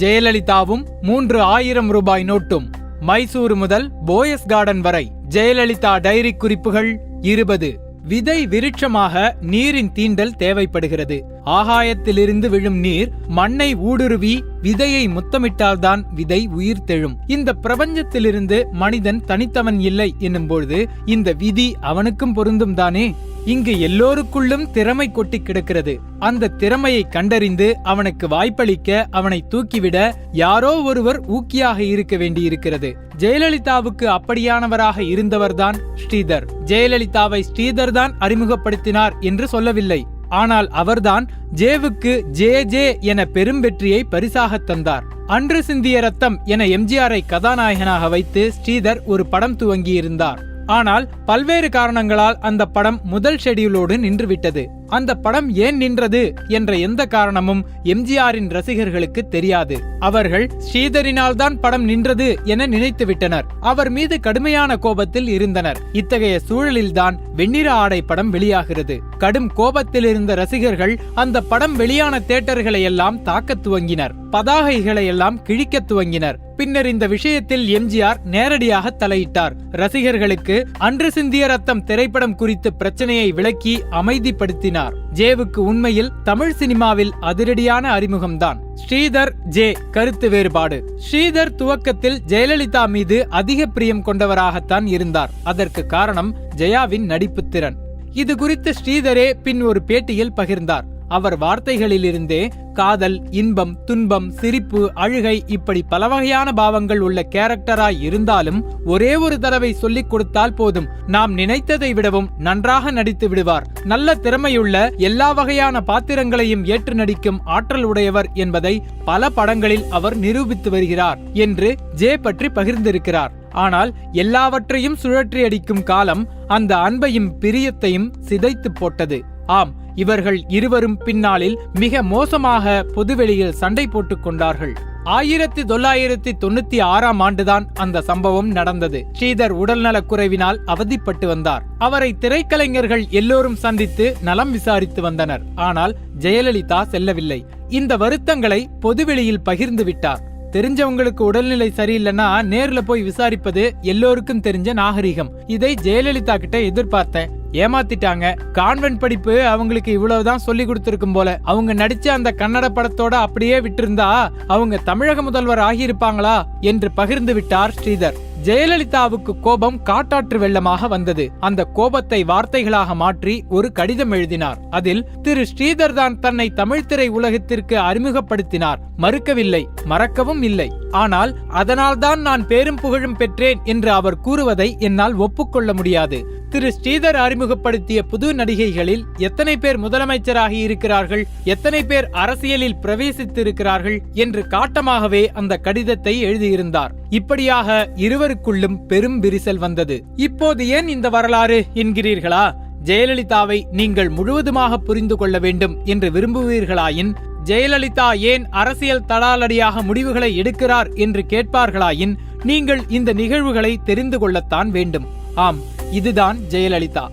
ஜெயலலிதாவும் மூன்று ஆயிரம் ரூபாய் நோட்டும் மைசூரு முதல் போயஸ் கார்டன் வரை ஜெயலலிதா டைரி குறிப்புகள் இருபது. விதை விருட்சமாக நீரின் தீண்டல் தேவைப்படுகிறது. ஆகாயத்திலிருந்து விழும் நீர் மண்ணை ஊடுருவி விதையை முத்தமிட்டால்தான் விதை உயிர் தெழும். இந்த பிரபஞ்சத்திலிருந்து மனிதன் தனித்தவன் இல்லை என்னும்பொழுது இந்த விதி அவனுக்கும் பொருந்தும் தானே? இங்கு எல்லோருக்குள்ளும் திறமை கொட்டி கிடக்கிறது. அந்த திறமையை கண்டறிந்து அவனுக்கு வாய்ப்பளிக்க அவனை தூக்கிவிட யாரோ ஒருவர் ஊக்கியாக இருக்க வேண்டியிருக்கிறது. ஜெயலலிதாவுக்கு அப்படியானவராக இருந்தவர்தான் ஸ்ரீதர். ஜெயலலிதாவை ஸ்ரீதர் தான் அறிமுகப்படுத்தினார் என்று சொல்லவில்லை. ஆனால் அவர்தான் ஜேவுக்கு ஜே ஜே என பெரும் வெற்றியை பரிசாக தந்தார். அன்று சிந்திய ரத்தம் என எம்ஜிஆரை கதாநாயகனாக வைத்து ஸ்ரீதர் ஒரு படம் துவங்கியிருந்தார். ஆனால் பல்வேறு காரணங்களால் அந்த படம் முதல் ஷெடியூலோடு நின்றுவிட்டது. அந்த படம் ஏன் நின்றது என்ற எந்த காரணமும் எம்ஜிஆரின் ரசிகர்களுக்கு தெரியாது. அவர்கள் ஸ்ரீதரினால் தான் படம் நின்றது என நினைத்து விட்டனர் அவர் மீது கடுமையான கோபத்தில் இருந்தனர். இத்தகைய சூழலில்தான் வெண்ணிற ஆடை படம் வெளியாகிறது. கடும் கோபத்தில் இருந்த ரசிகர்கள் அந்த படம் வெளியான தேட்டர்களை எல்லாம் தாக்க துவங்கினர். பதாகைகளை எல்லாம் கிழிக்க துவங்கினர். பின்னர் இந்த விஷயத்தில் எம்ஜிஆர் நேரடியாக தலையிட்டார். ரசிகர்களுக்கு அன்று சிந்திய ரத்தம் திரைப்படம் குறித்து பிரச்சனையை விளக்கி அமைதிப்படுத்தினார். ஜேவுக்கு உண்மையில் தமிழ் சினிமாவில் அதிரடியான அறிமுகம்தான். ஸ்ரீதர் ஜே கருத்து வேறுபாடு. ஸ்ரீதர் துவக்கத்தில் ஜெயலலிதா மீது அதிக பிரியம் கொண்டவராகத்தான் இருந்தார். அதற்கு காரணம் ஜெயாவின் நடிப்பு திறன். இது குறித்து ஸ்ரீதரே பின் ஒரு பேட்டியில் பகிர்ந்தார். அவர் வார்த்தைகளிலிருந்தே காதல் இன்பம் துன்பம் சிரிப்பு அழுகை இப்படி பல வகையான பாவங்கள் உள்ள கேரக்டராய் இருந்தாலும் ஒரே ஒரு தடவை சொல்லிக் கொடுத்தால் போதும். நாம் நினைத்ததை விடவும் நன்றாக நடித்து விடுவார். நல்ல திறமையுள்ள எல்லா வகையான பாத்திரங்களையும் ஏற்று நடிக்கும் ஆற்றல் உடையவர் என்பதை பல படங்களில் அவர் நிரூபித்து வருகிறார் என்று ஜே பற்றி பகிர்ந்திருக்கிறார். ஆனால் எல்லாவற்றையும் சுழற்றி அடிக்கும் காலம் அந்த அன்பையும் பிரியத்தையும் சிதைத்து போட்டது. ஆம் இவர்கள் இருவரும் பின்னாளில் மிக மோசமாக பொதுவெளியில் சண்டை போட்டுக் கொண்டார்கள். ஆயிரத்தி தொள்ளாயிரத்தி தொண்ணூத்தி ஆறாம் ஆண்டுதான் அந்த சம்பவம் நடந்தது. ஸ்ரீதர் உடல்நலக் குறைவினால் அவதிப்பட்டு வந்தார். அவரை திரைக்கலைஞர்கள் எல்லோரும் சந்தித்து நலம் விசாரித்து வந்தனர். ஆனால் ஜெயலலிதா செல்லவில்லை. இந்த வருத்தங்களை பொதுவெளியில் பகிர்ந்து விட்டார். தெரிஞ்சவங்களுக்கு உடல்நிலை சரியில்லைன்னா நேர்ல போய் விசாரிப்பது எல்லோருக்கும் தெரிஞ்ச நாகரிகம். இதை ஜெயலலிதா கிட்ட எதிர்பார்த்தேன். ஏமாத்திட்டாங்க. கான்வென்ட் படிப்பு அவங்களுக்கு இவ்வளவுதான் சொல்லி கொடுத்துருக்கும் போல. அவங்க நடிச்ச அந்த கன்னட படத்தோட அப்படியே விட்டிருந்தா அவங்க தமிழக முதல்வர் ஆகியிருப்பாங்களா என்று பகிர்ந்து விட்டார் ஸ்ரீதர். ஜெயலலிதாவுக்கு கோபம் காட்டாற்று வெள்ளமாக வந்தது. அந்த கோபத்தை வார்த்தைகளாக மாற்றி ஒரு கடிதம் எழுதினார். அதில் திரு ஸ்ரீதர் தான் தன்னை தமிழ் திரை உலகத்திற்கு அறிமுகப்படுத்தினார். மறுக்கவில்லை. மறக்கவும் இல்லை. ஆனால் அதனால்தான் நான் பேரும் புகழும் பெற்றேன் என்று அவர் கூறுவதை என்னால் ஒப்புக்கொள்ள முடியாது. திரு ஸ்ரீதர் அறிமுகப்படுத்திய புது நடிகைகளில் எத்தனை பேர் முதலமைச்சராகி இருக்கிறார்கள் எத்தனை பேர் அரசியலில் பிரவேசித்திருக்கிறார்கள் என்று காட்டமாகவே அந்த கடிதத்தை எழுதியிருந்தார். இப்படியாக இருவருக்குள்ளும் பெரும் விரிசல் வந்தது. இப்போது ஏன் இந்த வரலாறு என்கிறீர்களா? ஜெயலலிதாவை நீங்கள் முழுவதுமாக புரிந்து கொள்ள வேண்டும் என்று விரும்புவீர்களாயின் ஜெயலலிதா ஏன் அரசியல் தடாலடியாக முடிவுகளை எடுக்கிறார் என்று கேட்பார்களாயின் நீங்கள் இந்த நிகழ்வுகளை தெரிந்து கொள்ளத்தான் வேண்டும். ஆம் இதுதான் ஜெயலலிதா.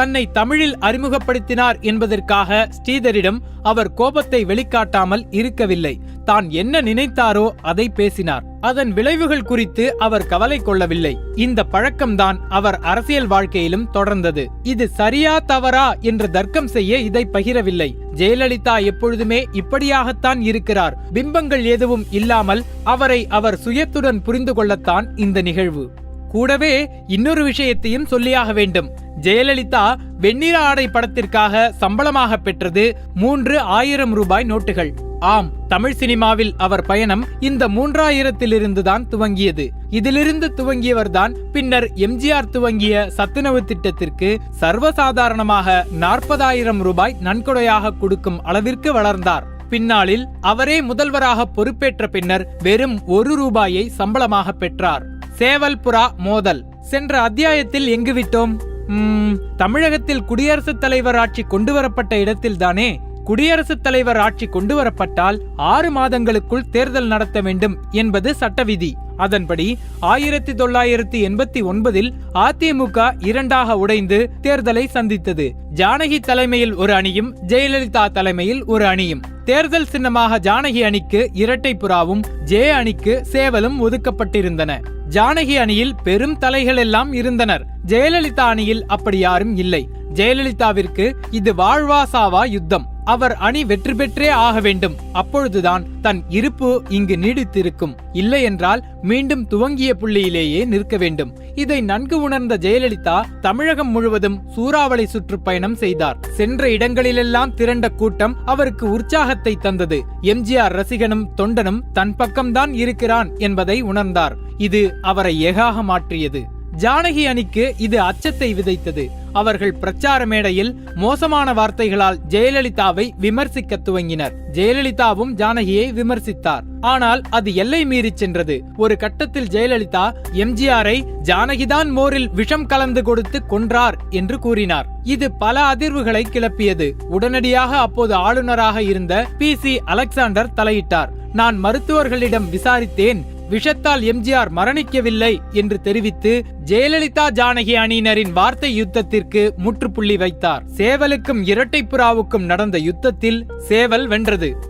தன்னை தமிழில் அறிமுகப்படுத்தினார் என்பதற்காக ஸ்ரீதரிடம் அவர் கோபத்தை வெளிக்காட்டாமல் இருக்கவில்லை. தான் என்ன நினைத்தாரோ அதை பேசினார். அதன் விளைவுகள் குறித்து அவர் கவலை கொள்ளவில்லை. இந்த பழக்கம்தான் அவர் அரசியல் வாழ்க்கையிலும் தொடர்ந்தது. இது சரியா தவறா என்று தர்க்கம் செய்ய இதை பகிரவில்லை. ஜெயலலிதா எப்பொழுதுமே இப்படியாகத்தான் இருக்கிறார். பிம்பங்கள் எதுவும் இல்லாமல் அவரை அவர் சுயத்துடன் புரிந்து கொள்ளத்தான் இந்த நிகழ்வு. கூடவே இன்னொரு விஷயத்தையும் சொல்லியாக வேண்டும். ஜெயலலிதா வெண்ணிற ஆடை படத்திற்காக சம்பளமாக பெற்றது மூன்று ஆயிரம் ரூபாய் நோட்டுகள். ஆம் தமிழ் சினிமாவில் அவர் பயணம் இந்த மூன்றாயிரத்திலிருந்து தான் துவங்கியது. இதிலிருந்து துவங்கியவர்தான் பின்னர் எம்ஜிஆர் துவங்கிய சத்துணவு திட்டத்திற்கு சர்வசாதாரணமாக நாற்பதாயிரம் ரூபாய் நன்கொடையாக கொடுக்கும் அளவிற்கு வளர்ந்தார். பின்னாளில் அவரே முதல்வராக பொறுப்பேற்ற பின்னர் வெறும் ஒரு ரூபாயை சம்பளமாக பெற்றார். சேவல்புரா மோதல். சென்ற அத்தியாயத்தில் எங்கு விட்டோம்? உம், தமிழகத்தில் குடியரசுத் தலைவர் ஆட்சி கொண்டு வரப்பட்ட இடத்தில்தானே? குடியரசுத் தலைவர் ஆட்சி கொண்டுவரப்பட்டால் ஆறு மாதங்களுக்குள் தேர்தல் நடத்த வேண்டும் என்பது சட்ட விதி அதன்படி ஆயிரத்தி தொள்ளாயிரத்தி எண்பத்தி ஒன்பதில் அதிமுக இரண்டாக உடைந்து தேர்தலை சந்தித்தது. ஜானகி தலைமையில் ஒரு அணியும் ஜெயலலிதா தலைமையில் ஒரு அணியும். தேர்தல் சின்னமாக ஜானகி அணிக்கு இரட்டை புறாவும் ஜே அணிக்கு சேவலும் ஒதுக்கப்பட்டிருந்தன. ஜானகி அணியில் பெரும் தலைகள் எல்லாம் இருந்தனர். ஜெயலலிதா அணியில் அப்படி யாரும் இல்லை. ஜெயலலிதாவிற்கு இது வாழ்வா சாவா யுத்தம். அவர் அணி வெற்றி பெற்றே ஆக வேண்டும். அப்பொழுதுதான் தன் இருப்பு இங்கு நீடித்திருக்கும். இல்லையென்றால் மீண்டும் துவங்கிய புள்ளியிலேயே நிற்க வேண்டும். இதை நன்கு உணர்ந்த ஜெயலலிதா தமிழகம் முழுவதும் சூறாவளி சுற்றுப்பயணம் செய்தார். சென்ற இடங்களிலெல்லாம் திரண்ட கூட்டம் அவருக்கு உற்சாகத்தை தந்தது. எம்ஜிஆர் ரசிகனும் தொண்டனும் தன் பக்கம்தான் இருக்கிறான் என்பதை உணர்ந்தார். இது அவரை ஏகாக மாற்றியது. ஜானகி அணிக்கு இது அச்சத்தை விதைத்தது. அவர்கள் பிரச்சார மேடையில் மோசமான வார்த்தைகளால் ஜெயலலிதாவை விமர்சிக்க துவங்கினர். ஜெயலலிதாவும் ஜானகியை விமர்சித்தார். ஆனால் அது எல்லை மீறி சென்றது. ஒரு கட்டத்தில் ஜெயலலிதா எம்ஜிஆரை ஜானகிதான் மோரில் விஷம் கலந்து கொடுத்து கொன்றார் என்று கூறினார். இது பல அதிர்வுகளை கிளப்பியது. உடனடியாக அப்போது ஆளுநராக இருந்த பி. சி. அலெக்சாண்டர் தலையிட்டார். நான் மருத்துவர்களிடம் விசாரித்தேன். விஷத்தால் எம்ஜிஆர் மரணிக்கவில்லை என்று தெரிவித்து ஜெயலலிதா ஜானகி அணியினரின் வார்த்தை யுத்தத்திற்கு முற்றுப்புள்ளி வைத்தார். சேவலுக்கும் இரட்டைப்புறாவுக்கும் நடந்த யுத்தத்தில் சேவல் வென்றது.